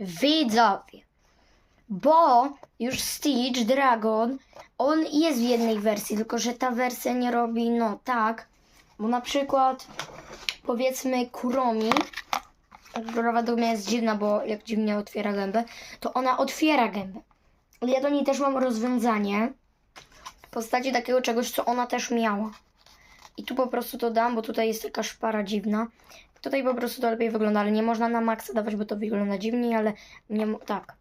widzowie, bo już Stitch Dragon, on jest w jednej wersji, tylko że ta wersja nie robi, no tak, bo na przykład powiedzmy Kuromi, która według mnie jest dziwna, bo jak dziwnie otwiera gębę, to ona otwiera gębę. Ale ja do niej też mam rozwiązanie w postaci takiego czegoś, co ona też miała. I tu po prostu to dam, bo tutaj jest taka szpara dziwna. Tutaj po prostu to lepiej wygląda, ale nie można na maksa dawać, bo to wygląda dziwnie, ale nie tak.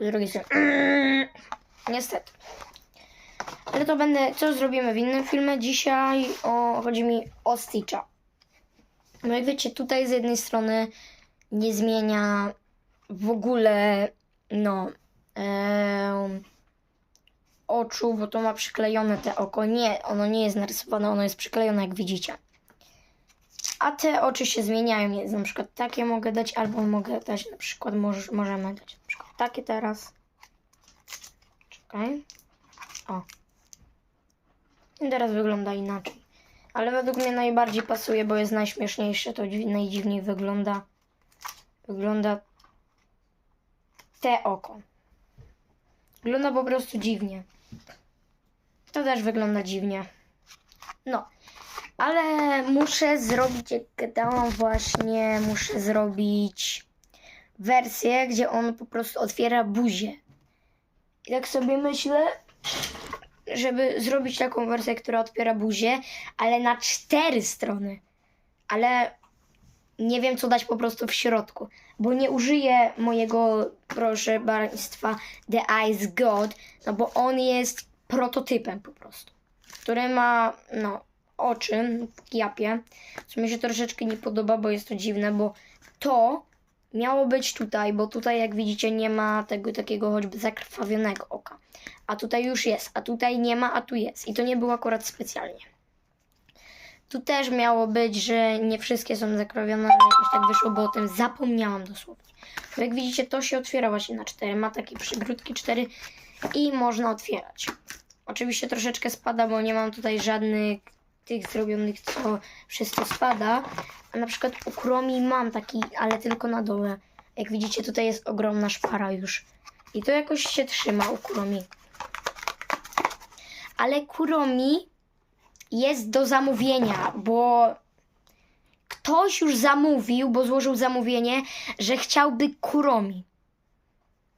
Z drugiej strony. Niestety. Ale to będę. Co zrobimy w innym filmie? Dzisiaj o, chodzi mi o Stitcha. No jak wiecie, tutaj z jednej strony nie zmienia w ogóle no em, oczu, bo to ma przyklejone te oko. Nie, ono nie jest narysowane, ono jest przyklejone, jak widzicie. A te oczy się zmieniają, jest na przykład takie mogę dać, albo mogę dać na przykład, moż, możemy dać na przykład takie teraz. Czekaj. O. I teraz wygląda inaczej. Ale według mnie najbardziej pasuje, bo jest najśmieszniejsze, to dzi- najdziwniej wygląda. Wygląda te oko. Wygląda po prostu dziwnie. To też wygląda dziwnie. No. Ale muszę zrobić, jak gadałam właśnie, muszę zrobić wersję, gdzie on po prostu otwiera buzię. I tak sobie myślę, żeby zrobić taką wersję, która otwiera buzię, ale na cztery strony. Ale nie wiem, co dać po prostu w środku, bo nie użyję mojego, proszę państwa, The Ice God, no bo on jest prototypem po prostu, który ma, no, oczy w japie, co mi się troszeczkę nie podoba, bo jest to dziwne, bo to miało być tutaj, bo tutaj, jak widzicie, nie ma tego takiego choćby zakrwawionego oka. A tutaj już jest, a tutaj nie ma, a tu jest. I to nie było akurat specjalnie. Tu też miało być, że nie wszystkie są zakrawione, ale jakoś tak wyszło, bo o tym zapomniałam dosłownie. Bo jak widzicie, to się otwiera właśnie na cztery. Ma takie przygródki cztery i można otwierać. Oczywiście troszeczkę spada, bo nie mam tutaj żadnych tych zrobionych, co przez to spada. A na przykład u Chromi mam taki, ale tylko na dole. Jak widzicie, tutaj jest ogromna szpara już. I to jakoś się trzyma u Chromi. Ale Kuromi jest do zamówienia, bo ktoś już zamówił, bo złożył zamówienie, że chciałby Kuromi.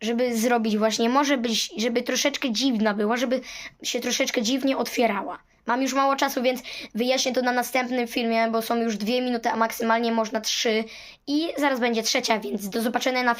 Żeby zrobić właśnie, może być, żeby troszeczkę dziwna była, żeby się troszeczkę dziwnie otwierała. Mam już mało czasu, więc wyjaśnię to na następnym filmie, bo są już dwie minuty, a maksymalnie można trzy. I zaraz będzie trzecia, więc do zobaczenia na filmie.